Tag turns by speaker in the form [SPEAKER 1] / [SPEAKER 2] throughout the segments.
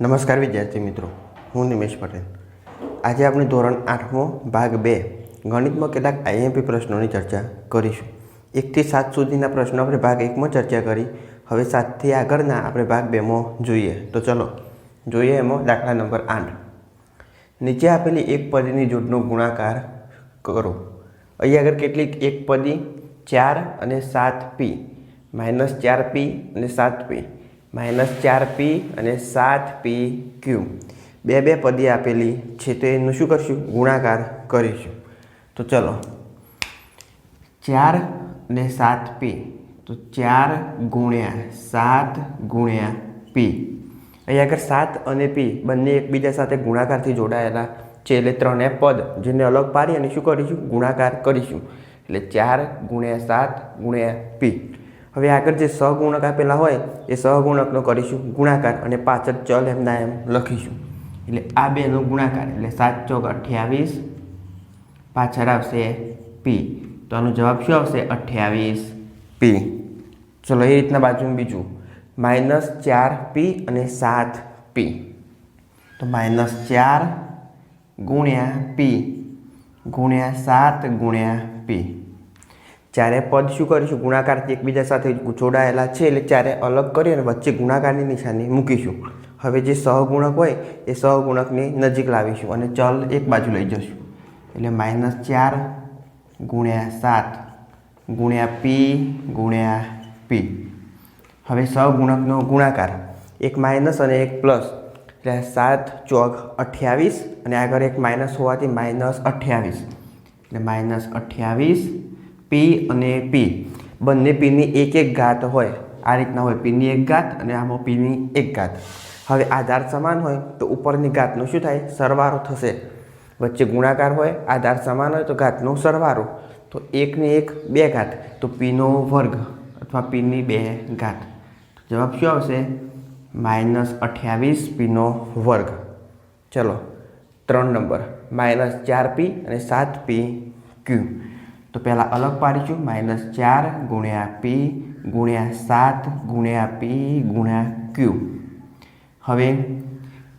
[SPEAKER 1] નમસ્કાર વિદ્યાર્થી મિત્રો, હું નિમેશ પટેલ. આજે આપણે ધોરણ આઠમો ભાગ બે, ગણિતમાં કેટલાક આઈએમપી પ્રશ્નોની ચર્ચા કરીશું. એકથી સાત સુધીના પ્રશ્નો આપણે ભાગ એકમાં ચર્ચા કરી, હવે સાતથી આગળના આપણે ભાગ બેમાં જોઈએ. તો ચલો, જોઈએ એમાં દાખલા નંબર આઠ. નીચે આપેલી એક પદીની જોડનો ગુણાકાર કરો. અહીં આગળ કેટલીક એક પદી ચાર અને સાત પી માઇનસ ચાર પી અને સાત પી માઇનસ ચાર પી અને સાત પી ક્યુ બે બે પદી આપેલી છે તો એનું શું કરશું? ગુણાકાર કરીશું. તો ચલો. ચાર અને સાત પી. તો ચાર ગુણ્યા સાત ગુણ્યા પી. અહીંયા આગળ સાત અને પી બંને એકબીજા સાથે ગુણાકારથી જોડાયેલા છે એટલે ત્રણે પદ. જેને અલગ પાડી અને શું કરીશું? ગુણાકાર કરીશું. એટલે ચાર ગુણ્યા સાત ગુણ્યા પી. હવે આગળ જે સહગુણક આપેલા હોય, એ સહગુણકનો કરીશું ગુણાકાર અને પાછળ ચલ એમના એમ લખીશું. એટલે આ બેનો ગુણાકાર, એટલે સાત ચોક અઠ્યાવીસ, પાછળ આવશે પી તો આનો જવાબ શું આવશે? અઠ્યાવીસ પી ચલો એ રીતના બાજુમાં બીજું. માઇનસ ચાર પી અને સાત પી તો માઇનસ ચાર ગુણ્યા પી ગુણ્યા સાત ગુણ્યા પી ચારે પદ શું કરીશું? ગુણાકારથી એકબીજા સાથે જોડાયેલા છે એટલે ચારે અલગ કરી અને વચ્ચે ગુણાકારની નિશાની મૂકીશું. હવે જે સહગુણક હોય, એ સહગુણકની નજીક લાવીશું અને ચલ એક બાજુ લઈ જશું. એટલે માઇનસ ચાર ગુણ્યા સાત ગુણ્યા પી ગુણ્યા પી. હવે સહગુણકનો ગુણાકાર. એક માઇનસ અને એક પ્લસ. એટલે સાત ચોક અઠ્યાવીસ અને આગળ એક માઇનસ હોવાથી માઇનસ અઠ્યાવીસ. એટલે માઇનસ અઠ્યાવીસ પી અને પી બંને પીની એક એક ઘાત હોય. આ રીતના હોય પીની એક ઘાત અને આમાં પીની એક ઘાત. હવે આધાર સમાન હોય તો ઉપરની ઘાતનો શું થાય? સરવારો થશે. વચ્ચે ગુણાકાર હોય, આધાર સમાન હોય તો ઘાતનો સરવારો. તો એકની એક બે ઘાત. તો પીનો વર્ગ અથવા પીની બે ઘાત. જવાબ શું આવશે? માઇનસ અઠ્યાવીસ પીનો વર્ગ. ચલો, ત્રણ નંબર. માઇનસ ચાર પી અને સાત પી ક્યુ તો પહેલાં અલગ પાડીશું. માઇનસ ચાર ગુણ્યા પી ગુણ્યા સાત ગુણ્યા પી ગુણ્યા ક્યુ હવે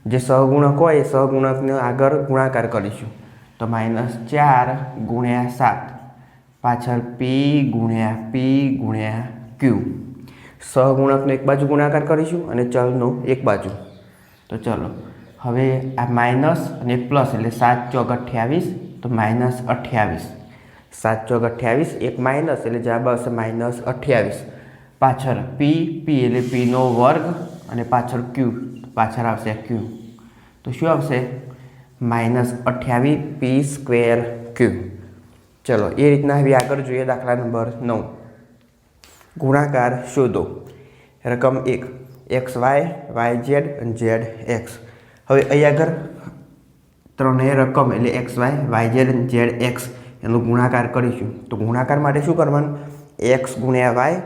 [SPEAKER 1] જે સહગુણક હોય એ સહગુણકને આગળ ગુણાકાર કરીશું. તો માઇનસ ચાર ગુણ્યા સાત. પાછળ પી ગુણ્યા પી ગુણ્યા ક્યુ સહગુણકનો એક બાજુ ગુણાકાર કરીશું અને ચલનો એક બાજુ. તો ચલો, હવે આ માઇનસ અને પ્લસ એટલે સાત ચોક અઠ્યાવીસ, તો માઇનસ અઠ્યાવીસ. સાત ચોક અઠ્યાવીસ, એક માઇનસ એટલે જવાબ આવશે માઇનસ અઠ્યાવીસ. પાછળ પી પી એટલે પીનો વર્ગ અને પાછળ ક્યુ પાછળ આવશે ક્યુ તો શું આવશે? માઇનસ અઠ્યાવીસ પી સ્ક્વેર ક્યુ ચલો, એ રીતના હવે આગળ જોઈએ દાખલા નંબર નવ. ગુણાકાર શોધો. રકમ એક, એક્સ, વાય વાય, ઝેડ અને ઝેડ, એક્સ. હવે અહીં આગળ ત્રણેય રકમ એટલે એક્સ, વાય વાય, ઝેડ અને ઝેડ, એક્સ. એનો ગુણાકાર કરીશું. તો ગુણાકાર માટે શું કરવાનું? એક્સ ગુણ્યા વાય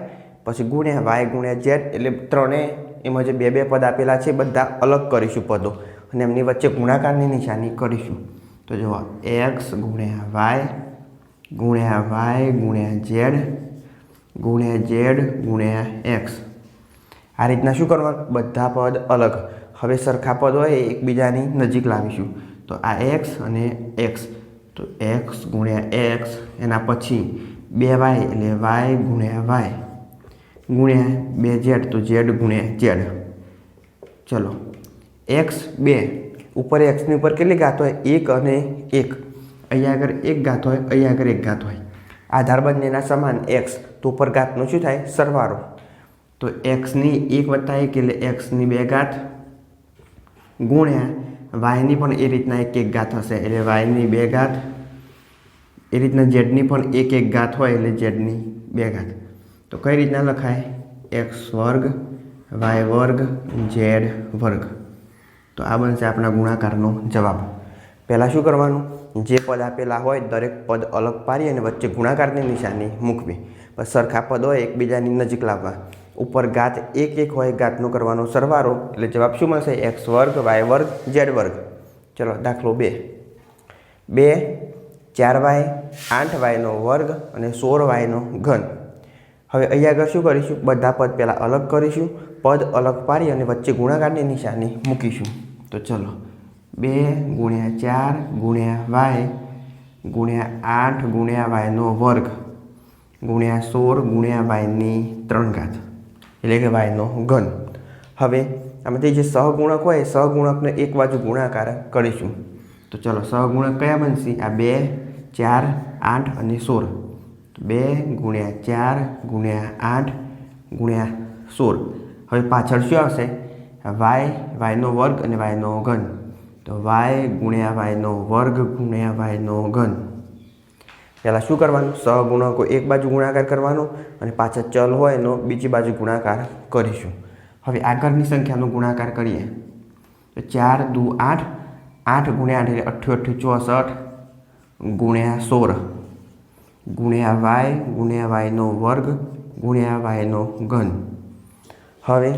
[SPEAKER 1] પછી ગુણ્યા વાય ગુણ્યા ઝેડ એટલે ત્રણે એમાં જે બે બે પદ આપેલા છે બધા અલગ કરીશું પદો. અને એમની વચ્ચે ગુણાકારની નિશાની કરીશું. તો જુઓ એક્સ ગુણ્યા વાય ગુણ્યા વાય ગુણ્યા ઝેડ ગુણ્યા ઝેડ ગુણ્યા એક્સ આ રીતના શું કરવાનું? બધા પદ અલગ. હવે સરખા પદ હોય એકબીજાની નજીક લાવીશું. તો આ એક્સ અને એક્સ તો એક્સ ગુણ્યા એક્સ એના પછી બે વાય એટલે વાય ગુણ્યા વાય ગુણ્યા બે ઝેડ તો ઝેડ ગુણ્યા ઝેડ ચલો એક્સ બે, ઉપર એક્સની ઉપર કેટલી ઘાત હોય? એક અને એક. અહીંયા આગળ એક ઘાત હોય, અહીંયા આગળ એક ઘાત હોય. આધાર બંનેના સમાન એક્સ તો ઉપર ઘાતનો શું થાય? સરવાળો. તો એક્સની એક વત્તા એક એટલે એક્સની બે ઘાત ગુણ્યા વાયની પણ એ રીતના એક એક ઘાત હશે. એટલે વાયની બે ઘાત એ રીતના ઝેડની પણ એક એક ઘાત હોય એટલે ઝેડની બે ઘાત તો કઈ રીતના લખાય? એક્સ વર્ગ, વાય વર્ગ, ઝેડ વર્ગ. તો આ બનશે આપણા ગુણાકારનો જવાબ. પહેલાં શું કરવાનું? જે પદ આપેલા હોય દરેક પદ અલગ પાડી અને વચ્ચે ગુણાકારની નિશાની મૂકવી. પણ સરખા પદ હોય એકબીજાની નજીક લાવવા. ઉપર ઘાત એક એક હોય ઘાતનો કરવાનો સરવાળો એટલે જવાબ શું મળશે? એક્સ વર્ગ, વાય વર્ગ, ઝેડ વર્ગ. ચલો, દાખલો બે. બે, ચાર વાય, આઠ વાયનો વર્ગ અને સોળ વાયનો ઘન. હવે અહીંયા આગળ શું કરીશું? બધા પદ પહેલાં અલગ કરીશું, પદ અલગ પાડી અને વચ્ચે ગુણાકારની નિશાની મૂકીશું. તો ચલો, બે ગુણ્યા ચાર ગુણ્યા વાય ગુણ્યા આઠ ગુણ્યા વાયનો વર્ગ ગુણ્યા સોળ ગુણ્યા વાયની ત્રણ ઘાત. એટલે કે વાયનો ઘન. હવે આમાંથી જે સહગુણક હોય સહગુણકને એક બાજુ ગુણાકાર કરીશું. તો ચલો, સહગુણક કયા બનશે? આ બે, ચાર, આઠ અને સોળ. બે ગુણ્યા ચાર ગુણ્યા આઠ ગુણ્યા સોળ. હવે પાછળ શું આવશે? વાય, વાયનો વર્ગ અને વાયનો ઘન. તો વાય ગુણ્યા વાયનો વર્ગ ગુણ્યા વાયનો ઘન. પહેલાં શું કરવાનું? સહગુણકો એક બાજુ ગુણાકાર કરવાનો અને પાછળ ચલ હોય એનો બીજી બાજુ ગુણાકાર કરીશું. હવે આગળની સંખ્યાનો ગુણાકાર કરીએ. તો ચાર દુ આઠ આઠ ગુણ્યા આઠ એટલે અઠ્ઠું અઠ્યો ચોસઠ ગુણ્યા સોળ. ગુણ્યા વાય, ગુણ્યા વાયનો વર્ગ, ગુણ્યા વાયનો ઘન. હવે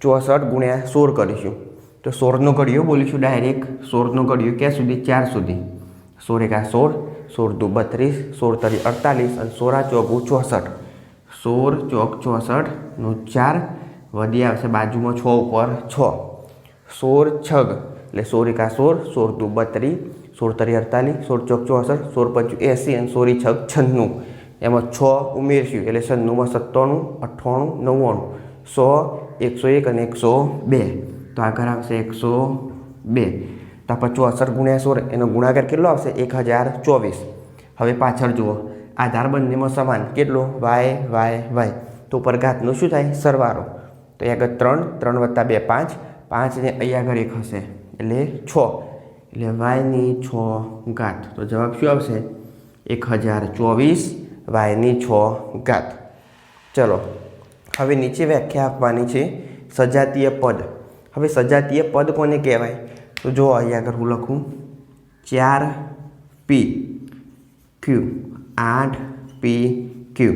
[SPEAKER 1] ચોસઠ ગુણ્યા સોળ કરીશું. તો સોળનો ઘડિયો બોલીશું ડાયરેક્ટ. સોળનો ઘડિયો ક્યાં સુધી? ચાર સુધી. સોળ એકા સોળ સોળ દુ બત્રીસ, સોળ તરી અડતાલીસ અને સોળા ચોક ચોસઠ. સોળ ચોક ચોસઠનું ચાર વધી આવશે બાજુમાં છ ઉપર છ. સોળ છગ, એટલે સોળ એકા સોળ સોળ દુ બત્રીસ સોળ તરી અડતાલીસ, સોળ ચોક ચોસઠ, સોળ પંચું એંસી અને સોળી છગ છન્નું. એમાં છ ઉમેરશું, એટલે છન્નુંમાં સત્તાણું, અઠ્ઠાણું, નવ્વાણું. સો, એકસો એક અને એકસો બે. તો આગળ આવશે એકસો બે. તો આપણે ચોસઠ ગુણ્યા સોળ એનો ગુણાકાર કેટલો આવશે? એક હજાર ચોવીસ. હવે પાછળ જુઓ. આધાર બંનેમાં સમાન. કેટલો? વાય વાય વાય તો ઉપર ઘાતનું શું થાય? સરવારો તો અહીં આગળ ત્રણ ત્રણ વત્તા બે, પાંચ. પાંચ ને અહીં આગળ એક હશે. એટલે છ. એટલે વાયની છ ઘાત. તો જવાબ શું આવશે? એક હજાર ચોવીસ વાયની છ ઘાત. ચલો. હવે નીચે વ્યાખ્યા આપવાની છે સજાતીય પદ. હવે સજાતીય પદ કોને કહેવાય? તો જો અહીં આગળ હું લખું, ચાર પી ક્યુ આઠ પી ક્યુ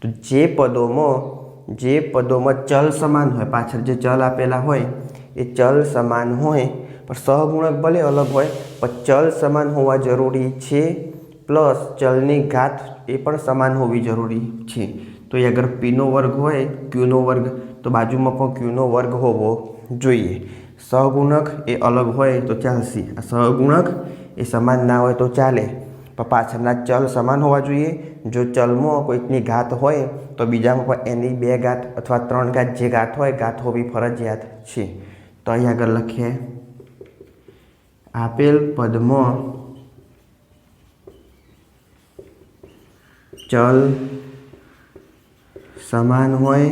[SPEAKER 1] તો જે પદોમાં જે પદોમાં ચલ સમાન હોય, પાછળ જે ચલ આપેલા હોય, એ ચલ સમાન હોય, પણ સહગુણક ભલે અલગ હોય, પણ ચલ સમાન હોવા જરૂરી છે, પ્લસ ચલની ઘાત એ પણ સમાન હોવી જરૂરી છે. તો એ અગર પીનો વર્ગ હોય ક્યુનો વર્ગ, તો બાજુમાં પણ ક્યુનો વર્ગ હોવો જોઈએ. સહગુણક એ અલગ હોય તો ચાલશે. આ સહગુણક એ સમાન ના હોય તો ચાલે. પણ પાછળના ચલ સમાન હોવા જોઈએ. જો ચલમાં કોઈકની ઘાત હોય તો બીજામાં પણ એની બે ઘાત અથવા ત્રણ ઘાત જે ઘાત હોય, ઘાત હોવી ફરજિયાત છે. તો અહીં આગળ લખીએ. આપેલ પદમાં ચલ સમાન હોય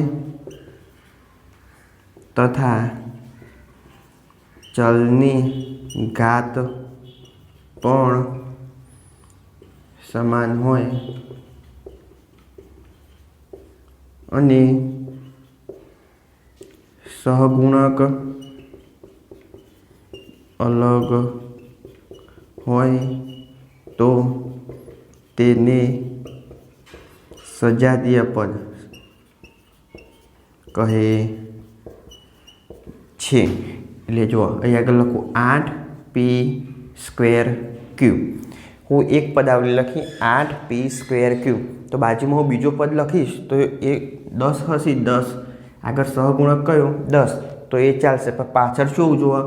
[SPEAKER 1] તથા ચલની ઘાત પણ સમાન હોય. અને સહગુણક અલગ હોય તો તેને સજાતીય પદ કહે છે. એટલે જો અહીં આગળ લખું આઠ પી સ્ક્વેર ક્યુ હું એક પદ પદાવલી લખી આઠ પી સ્ક્વેર ક્યુ તો બાજુમાં હું બીજો પદ લખીશ તો એ દસ હશે, દસ. આગળ સહગુણક કયો? દસ. તો એ ચાલશે. પણ પાછળ શું જુઓ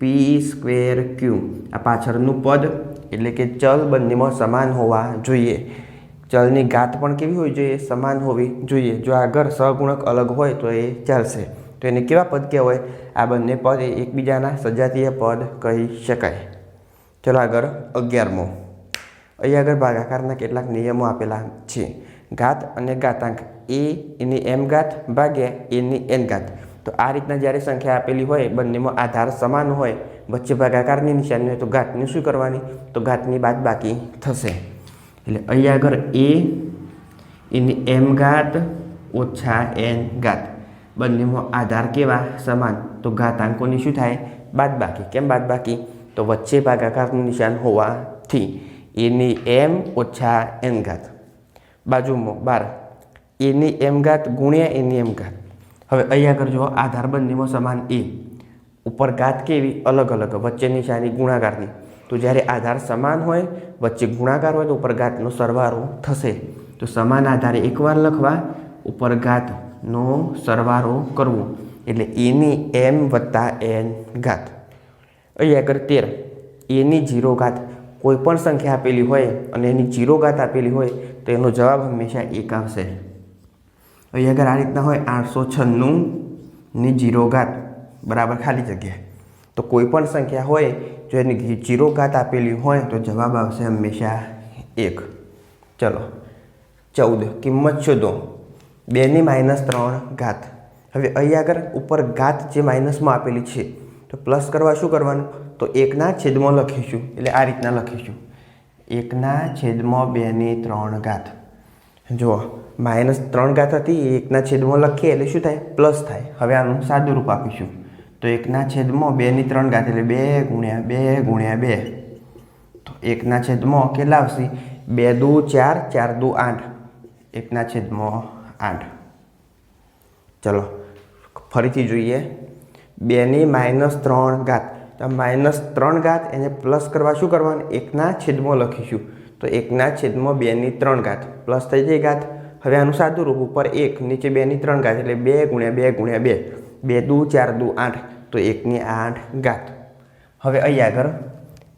[SPEAKER 1] પી સ્ક્વેર ક્યુ આ પાછળનું પદ એટલે કે ચલ બંનેમાં સમાન હોવા જોઈએ. ચલની ઘાત પણ કેવી હોવી જોઈએ? સમાન હોવી જોઈએ. જો આગળ સહગુણક અલગ હોય તો એ ચાલશે. તો એને કેવા પદ કહેવાય? આ બંને પદ એ એકબીજાના સજાતીય પદ કહી શકાય. ચલો આગળ અગિયારમો. અહીં આગળ ભાગાકારના કેટલાક નિયમો આપેલા છે. ઘાત અને ઘાતાંક. એ એની એમ ઘાત ભાગ્યા એની એન ઘાત. તો આ રીતના જ્યારે સંખ્યા આપેલી હોય, બંનેમાં આધાર સમાન હોય, વચ્ચે ભાગાકારની નિશાની હોય, તો ઘાતની શું કરવાની? તો ઘાતની બાદ બાકી થશે. એટલે અહીં આગળ એ એની એમ ઘાત ઓછા એન ઘાત. બંનેમાં આધાર કેવા સમાન? તો ઘાતાંકોની શું થાય? બાદ બાકી કેમ બાદ બાકી તો વચ્ચે ભાગાકારનું નિશાન હોવાથી એની એમ ઓછા એન ઘાત. બાજુમાં બાર. એની એમ ઘાત ગુણ્યા એની એમ ઘાત. હવે અહીંયા આગળ જુઓ, આધાર બંનેમાં સમાન એ ઉપર ઘાત કેવી? અલગ અલગ. વચ્ચે નિશાની ગુણાકારની. તો જ્યારે આધાર સમાન હોય, વચ્ચે ગુણાકાર હોય, તો ઉપર ઘાતનો સરવારો થશે. તો સમાન આધારે એકવાર લખવા, ઉપર ઘાતનો સરવાળો કરવો. એટલે એની એમ વત્તા એન ઘાત. અહીંયા આગળ તેર. એની જીરો ઘાત. કોઈ પણ સંખ્યા આપેલી હોય અને એની જીરો ઘાત આપેલી હોય તો એનો જવાબ હંમેશા એક આવશે. અહીં આગળ આ રીતના હોય. આઠસો છન્નુંની જીરો ઘાત. બરાબર ખાલી જગ્યા. તો કોઈ પણ સંખ્યા હોય, જો એની જીરો ઘાત આપેલી હોય તો જવાબ આવશે હંમેશા એક. ચલો. ચૌદ. કિંમત શોધો. બેની માઇનસ ત્રણ ઘાત. હવે અહીં આગળ ઉપર ઘાત જે માઇનસમાં આપેલી છે, તો પ્લસ કરવા શું કરવાનું? તો એકના છેદમાં લખીશું. એટલે આ રીતના લખીશું. એકના છેદમાં બેની ત્રણ ઘાત. જુઓ માઇનસ ત્રણ ઘાત હતી એકના છેદમાં લખીએ એટલે શું થાય? પ્લસ થાય. હવે આનું સાદું રૂપ આપીશું. તો એકના છેદમાં બેની ત્રણ ઘાત એટલે બે ગુણ્યા બે ગુણ્યા બે. તો એકના છેદમાં કેટલા આવશે? બે દુ ચાર ચાર દુ આઠ. એકના છેદમાં આઠ. ચલો, ફરીથી જોઈએ. બેની માઇનસ ત્રણ ઘાત. તો માઇનસ ત્રણ ઘાત એને પ્લસ કરવા શું કરવાનું? એકના છેદમાં લખીશું. તો એકના છેદમાં બેની ત્રણ ઘાત. પ્લસ થઈ જાય ઘાત. હવે આનું સાદું રૂપ ઉપર એક, નીચે બેની ત્રણ ઘાત. એટલે બે ગુણ્યા બે ગુણ્યા બે. બે દુ, ચાર દુ, આઠ. તો એકની આઠ ઘાત. હવે અહીં આગળ.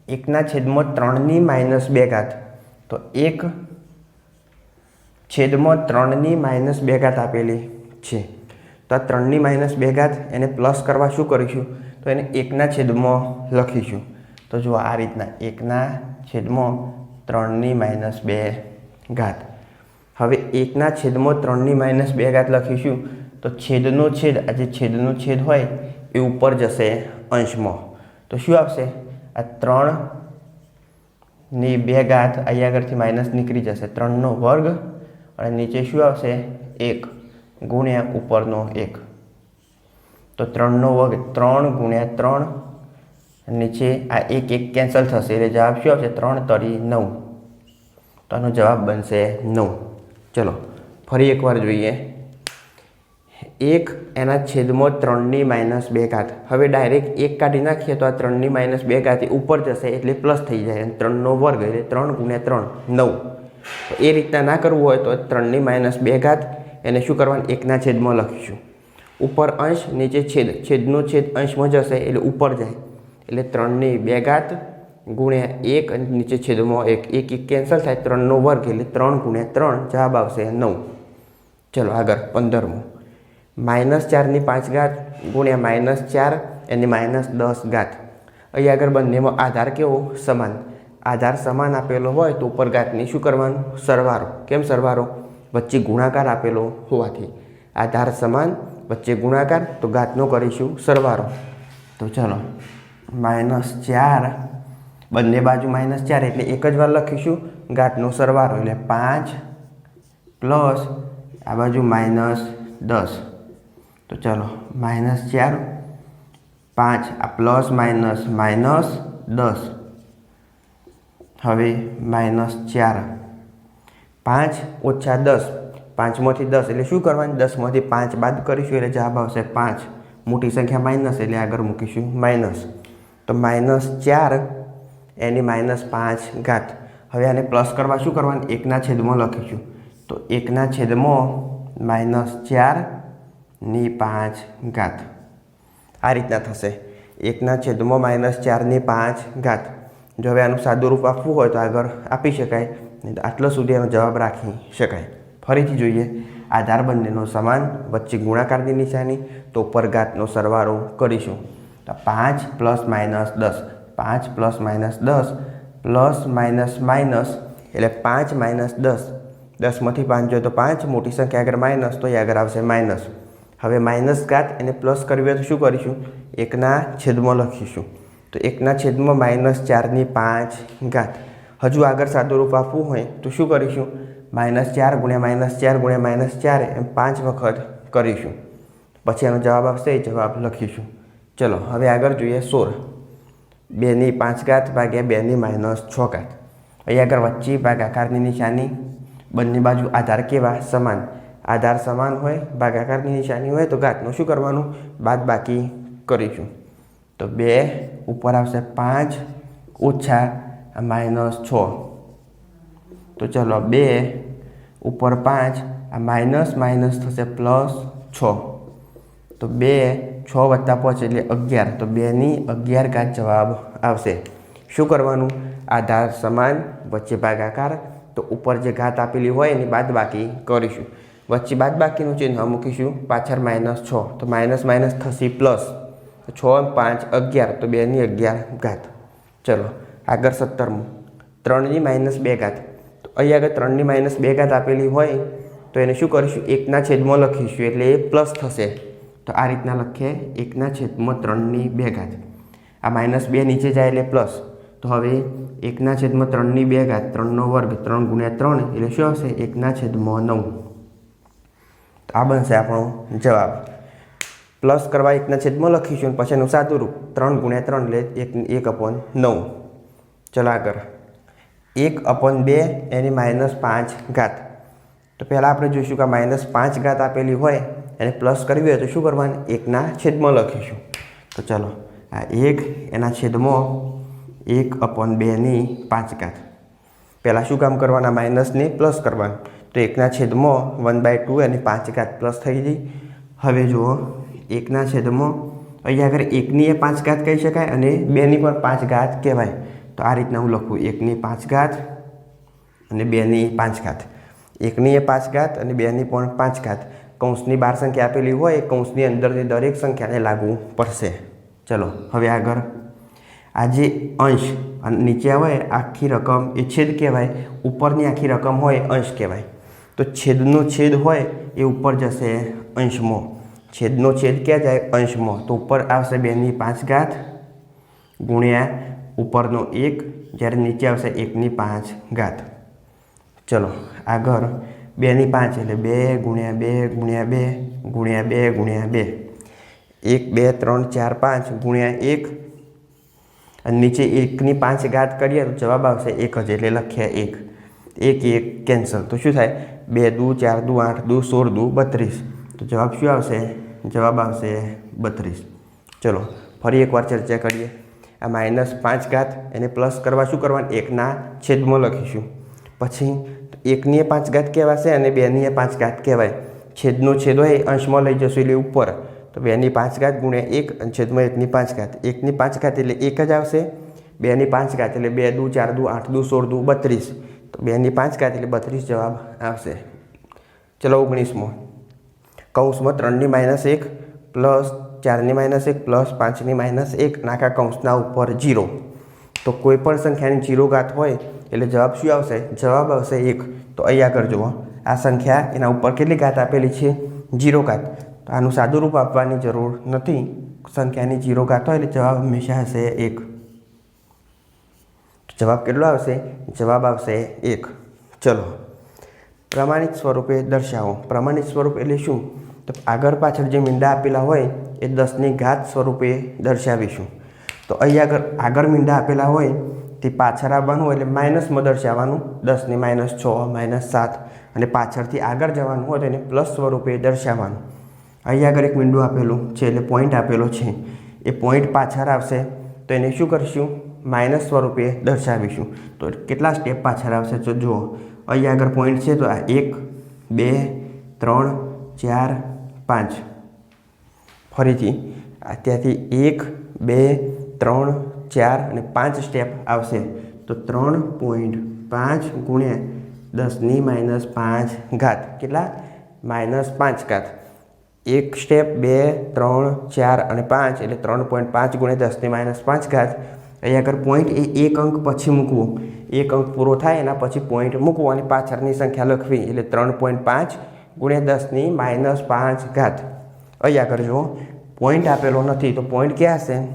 [SPEAKER 1] એકના છેદમાં ત્રણની માઇનસ બે ઘાત. તો એક છેદમાં ત્રણની માઇનસ બે ઘાત આપેલી છે. તો આ ત્રણની માઇનસ બે ઘાત એને પ્લસ કરવા શું કરીશું? તો એને એકના છેદમાં લખીશું. તો જુઓ આ રીતના એકના છેદમાં ત્રણની માઇનસ બે ઘાત. હવે એકના છેદમાં ત્રણની માઇનસ બે ઘાત લખીશું. તો છેદનો છેદ, આ જે છેદનો છેદ હોય એ ઉપર જશે અંશમાં. તો શું આવશે? આ ત્રણની બે ઘાત અહીંયા આગળથી માઇનસ નીકળી જશે. ત્રણનો વર્ગ અને નીચે શું આવશે? એક ગુણ્યા ઉપરનો એક. તો ત્રણનો વર્ગ ત્રણ ગુણ્યા ત્રણ. નીચે આ એક એક કેન્સલ થશે. એટલે જવાબ શું આવશે? ત્રણ તરી નવ. તો આનો જવાબ બનશે નવ. ચલો, ફરી એકવાર જોઈએ. એક એના છેદમાં ત્રણની માઇનસ બે ઘાત. હવે ડાયરેક્ટ એક કાઢી નાખીએ તો આ ત્રણની માઇનસ બે ઘાત ઉપર જશે એટલે પ્લસ થઈ જાય. અને ત્રણનો વર્ગ એટલે ત્રણ ગુણ્યા ત્રણ. નવ. એ રીતના ના કરવું હોય તો ત્રણની માઇનસ બે ઘાત એને શું કરવાનું? એકના છેદમાં લખીશું. ઉપર અંશ, નીચે છેદ. છેદનો છેદ અંશમાં જશે એટલે ઉપર જાય. એટલે ત્રણની બે ઘાત ગુણ્યા એક અને નીચે છેદમાં એક. એક એક કેન્સલ થાય, ત્રણનો વર્ગ એટલે ત્રણ ગુણ્યા ત્રણ જવાબ આવશે નવ. ચલો આગળ, પંદરમું. માઇનસ ચારની પાંચ ઘાત ગુણ્યા માઇનસ ચાર, એની માઇનસ દસ ઘાત. અહીં આગળ બંનેમાં આધાર કેવો? સમાન. આધાર સમાન આપેલો હોય તો ઉપર ઘાતની શું કરવાનું. સરવારો. કેમ સરવારો? વચ્ચે ગુણાકાર આપેલો હોવાથી. આધાર સમાન, વચ્ચે ગુણાકાર, તો ઘાતનો કરીશું સરવારો. તો ચલો માઇનસ ચાર. બંને બાજુ માઇનસ ચાર એટલે એક જ વાર લખીશું. ઘાતનો સરવારો એટલે પાંચ પ્લસ આ બાજુ માઇનસ દસ. તો ચલો માઇનસ ચાર, પાંચ. આ પ્લસ માઇનસ માઇનસ દસ. હવે માઇનસ ચાર. પાંચ ઓછા દસ. પાંચમાંથી દસ, એટલે શું કરવાનું? દસમાંથી પાંચ બાદ કરીશું, એટલે જવાબ આવશે પાંચ. મોટી સંખ્યા માઇનસ, એટલે આગળ મૂકીશું માઇનસ. તો માઇનસ ચાર, એની માઇનસ પાંચ ઘાત. હવે આને પ્લસ કરવા શું કરવાનું? એકના છેદમાં લખીશું. તો એકના છેદમાં માઇનસ ચારની પાંચ ઘાત. આ રીતના થશે. એકના છેદમાં માઇનસ ચારની પાંચ ઘાત. જો હવે આનું સાદું રૂપ આપવું હોય તો આગળ આપી શકાય, નહીં તો આટલો સુધી એનો જવાબ રાખી શકાય. ફરીથી જોઈએ, આધાર બંનેનો સમાન, વચ્ચે ગુણાકારની નિશાની, તો ઉપર ઘાતનો સરવાળો કરીશું. તો પાંચ પ્લસ માઇનસ દસ. પાંચ પ્લસ માઇનસ દસ, પ્લસ માઇનસ માઇનસ, એટલે પાંચ માઇનસ દસ. દસમાંથી પાંચ જોઈએ તો પાંચ, મોટી સંખ્યા આગળ માઇનસ, તો એ આગળ આવશે માઇનસ. હવે માઇનસ ઘાત એને પ્લસ કરવી હોય તો શું કરીશું? એકના છેદમાં લખીશું. તો એકના છેદમાં માઇનસ ચારની પાંચ ઘાત. હજુ આગળ સાદું રૂપ આપવું હોય તો શું કરીશું? માઇનસ ચાર ગુણ્યા માઇનસ ચાર ગુણ્યા માઇનસ ચાર એમ પાંચ વખત કરીશું. પછી એનો જવાબ આવશે એ જવાબ લખીશું. ચલો, હવે આગળ જોઈએ સોળ. બેની પાંચ ઘાત ભાગ્યા બેની માઇનસ છ ઘાત. અહીં આગળ વચ્ચે ભાગાકારની નિશાની, બંને બાજુ આધાર કેવા? સમાન. આધાર સમાન હોય, ભાગાકારની નિશાની હોય તો ઘાતનું શું કરવાનું? બાદ બાકી કરીશું. તો બે ઉપર આવશે પાંચ, ઓછા માઇનસ છ. તો ચલો બે ઉપર પાંચ, આ માઇનસ માઇનસ થશે પ્લસ છ. તો બે, છ વત્તા પાંચ એટલે અગિયાર. તો બેની અગિયાર ઘાત જવાબ આવશે. શું કરવાનું? આધાર સમાન, વચ્ચે ભાગાકાર. તો ઉપર જે ઘાત આપેલી હોય એની બાદ બાકી કરીશું. વચ્ચે બાદ બાકીનું ચિહ્ન મૂકીશું. પાછળ માઇનસ છ. તો માઇનસ માઇનસ થશે પ્લસ. છ પાંચ અગિયાર. તો બેની અગિયાર ઘાત. ચલો, આગળ સત્તરમું. ત્રણની માઇનસ બે ઘાત. તો અહીં આગળ ત્રણની માઇનસ બે ઘાત આપેલી હોય, તો એને શું કરીશું? એકના છેદમાં લખીશું, એટલે એ પ્લસ થશે. તો આ રીતના લખીએ, એકના છેદમાં ત્રણની બે ઘાત. આ માઇનસ બે નીચે જાય એટલે પ્લસ. તો હવે એકના છેદમાં ત્રણની બે ઘાત, ત્રણનો વર્ગ, ત્રણ ગુણ્યા ત્રણ, એટલે શું હશે એકના છેદમાં નવ. તો આ બનશે આપણો જવાબ. પ્લસ કરવા એકના છેદમાં લખીશું અને પછી એનું સાદું રૂપ ત્રણ ગુણ્યા ત્રણ લે એક એક અપોન નવ. ચલો આગળ. એક અપોન બે એની માઇનસ પાંચ ઘાત. તો પહેલાં આપણે જોઈશું કે માઇનસ પાંચ ઘાત આપેલી હોય, એને પ્લસ કરવી હોય તો શું કરવાનું? એકના છેદમાં લખીશું. તો ચલો, આ એક એના છેદમાં એક અપોન બેની પાંચ ઘાત. પહેલાં શું કામ કરવાના? માઇનસને પ્લસ કરવાનું. તો એકના છેદમાં વન બાય ટુ એની પાંચ ઘાત પ્લસ થઈ ગઈ. હવે જુઓ એકના છેદમાં, અહીંયા આગળ એકની એ પાંચ ઘાત કહી શકાય અને બેની પણ પાંચ ઘાત કહેવાય. તો આ રીતના હું લખું, એકની પાંચ ઘાત અને બેની પાંચ ઘાત. એકની એ પાંચ ઘાત અને બેની પણ પાંચ ઘાત. કૌંસની બાર સંખ્યા આપેલી હોય કૌંસની અંદરની દરેક સંખ્યાને લાગુ પડશે. ચલો, હવે આગળ. આ જે અંશ અને નીચે હોય આખી રકમ એ છેદ કહેવાય. ઉપરની આખી રકમ હોય અંશ કહેવાય. તો છેદનો છેદ હોય, એ ઉપર જશે અંશમાં. છેદનો છેદ ક્યાં જાય? અંશમાં. તો ઉપર આવશે બેની પાંચ ઘાત ગુણ્યા ઉપરનો એક, જ્યારે નીચે આવશે એકની પાંચ ઘાત. ચલો, આગળ. બેની પાંચ એટલે બે ગુણ્યા બે ગુણ્યા બે ગુણ્યા બે ગુણ્યા બે. એક, બે, ત્રણ, ચાર, પાંચ ગુણ્યા એક. અને નીચે એકની પાંચ ઘાત કરીએ તો જવાબ આવશે એક જ એટલે લખ્યા એક. એક એક, કેન્સલ. તો શું થાય? બે, દુ, ચાર, દુ, આઠ, દુ, સોળ, દુ, બત્રીસ. તો જવાબ શું આવશે? જવાબ આવશે બત્રીસ. ચલો, ફરી એકવાર ચર્ચા કરીએ. આ માઇનસ પાંચ ઘાત એને પ્લસ કરવા શું કરવાનું? એકના છેદમાં લખીશું. પછી એકની પાંચ ઘાત કહેવાશે અને બેની પાંચ ઘાત કહેવાય. છેદનો છેદ હોય અંશમાં લઈ જશું એટલે ઉપર. તો બેની પાંચ ઘાત ગુણ્યા એક છેદમાં એકની પાંચ ઘાત. એકની પાંચ ઘાત એટલે એક જ આવશે. બેની પાંચ ઘાત એટલે બે દુ ચાર દુ આઠ દુ સોળ દુ બત્રીસ. તો બેની પાંચ ઘાત એટલે બત્રીસ જવાબ આવશે. ચલો, ઓગણીસમો. કૌંસમાં ત્રણની માઇનસ એક પ્લસ ચારની માઇનસ એક પ્લસ પાંચની માઇનસ એક નાખા કૌંસના ઉપર જીરો તો કોઈ પણ સંખ્યાની જીરો ઘાત હોય એટલે જવાબ શું આવશે? જવાબ આવશે એક. તો અહીંયા આગળ જુઓ. આ સંખ્યા એના ઉપર કેટલી ઘાત આપેલી છે? જીરો ઘાત. આનું સાદું રૂપ આપવાની જરૂર નથી. સંખ્યાની જીરો ઘાત હોય એટલે જવાબ હંમેશા હશે એક. જવાબ કેટલો આવશે? જવાબ આવશે એક. ચલો. પ્રમાણિત સ્વરૂપે દર્શાવો. પ્રમાણિત સ્વરૂપ એટલે શું? તો આગળ પાછળ જે મીંડા આપેલા હોય, એ દસની ઘાત સ્વરૂપે દર્શાવીશું. તો અહીં આગળ આગળ મીંડા આપેલા હોય, તે પાછળ આવવાનું એટલે માઇનસમાં દર્શાવવાનું. દસની માઇનસ છ, માઇનસ સાત, અને પાછળથી આગળ જવાનું હોય તો એને પ્લસ સ્વરૂપે દર્શાવવાનું. અહીં આગળ એક મીંડું આપેલું છે, એટલે પોઈન્ટ આપેલો છે. એ પોઈન્ટ પાછળ આવશે, તો એને શું કરીશું? માઇનસ સ્વરૂપે દર્શાવીશું. તો કેટલા સ્ટેપ પાછળ આવશે? તો જુઓ, અહીં આગળ પોઈન્ટ છે, તો આ એક, બે, ત્રણ, ચાર પાંચ. ફરીથી ત્યાંથી એક, બે, ત્રણ, ચાર અને પાંચ સ્ટેપ આવશે. તો ત્રણ પોઈન્ટ પાંચ ગુણ્યા દસની માઇનસ પાંચ ઘાત. કેટલા? માઇનસ પાંચ ઘાત. એક સ્ટેપ બે, ત્રણ, ચાર અને પાંચ, એટલે ત્રણ પોઈન્ટ પાંચ ગુણ્યા દસની માઇનસ પાંચ ઘાત. અહીંયા આગળ પોઈન્ટ એ એક અંક પછી મૂકવું. એક અંક પૂરો થાય, એના પછી પોઈન્ટ મૂકવો અને પાછળની સંખ્યા લખવી. એટલે ત્રણ પોઈન્ટ પાંચ ગુણ્યા દસની માઇનસ પાંચ ઘાત. અહીંયા જુઓ પોઈન્ટ આપેલો નથી, તો પોઈન્ટ ક્યાં હશે?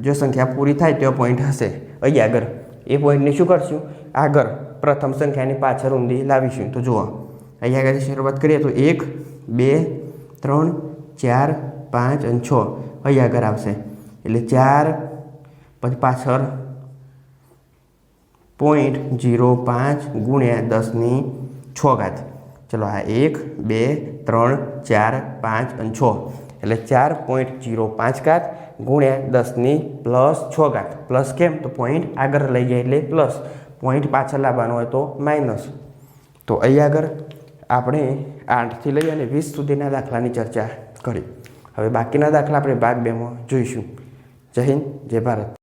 [SPEAKER 1] જો સંખ્યા પૂરી થાય તો પોઈન્ટ હશે. અહીંયા આગળ, એ પોઈન્ટને શું કરશું? આગળ, પ્રથમ સંખ્યાની પાછળ ઊંધી લાવીશું. તો જુઓ, અહીંયા આગળ શરૂઆત કરીએ તો એક, બે, ત્રણ, ચાર, પાંચ અને છ. અહીંયા આગળ આવશે. એટલે ચાર, પછી પાછળ પોઈન્ટ જીરો પાંચ ગુણ્યા દસની છ ઘાત. ચલો આ એક, બે, ત્રણ, ચાર, પાંચ અને છ. એટલે ચાર પોઈન્ટ જીરો પાંચ ઘાત ગુણ્યા દસની પ્લસ છ ઘાત. પ્લસ કેમ? તો પોઈન્ટ આગળ લઈ જાય એટલે પ્લસ. પોઈન્ટ પાછળ લાવવાનો હોય તો માઇનસ તો અહીં આગળ આપણે આઠથી લઈ અને વીસ સુધીના દાખલાની ચર્ચા કરી. હવે બાકીના દાખલા આપણે ભાગ બેમાં જોઈશું. જય હિન્દ, જય ભારત.